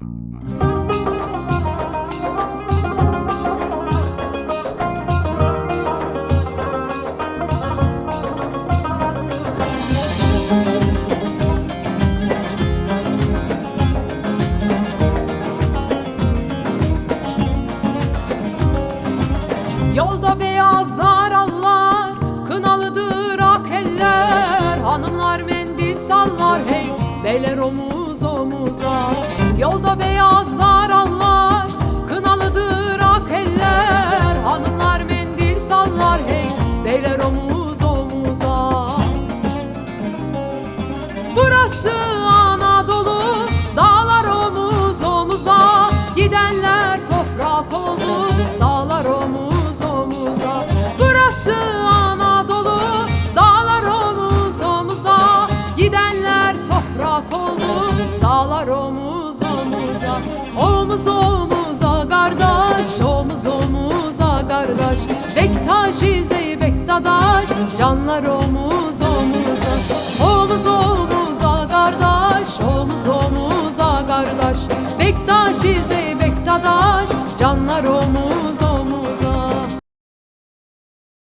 Yolda beyazlar allar, kınalıdır ak Hanımlar mendil hey, beyler omuz omuza Yolda beyazlar allar, kınalıdır ak eller. Hanımlar mendil sallar hey, beyler omuz omuza. Burası Anadolu Dağlar omuz omuza. Gidenler toprak oldu Sağlar omuz omuza. Burası Anadolu Dağlar omuz omuza. Gidenler toprak oldu Sağlar omuz Omuz omuza kardeş Omuz omuza kardeş. Bektaş izi bektadaş Canlar omuz omuza. Omuz omuza kardeş Omuz omuza kardeş. Bektaş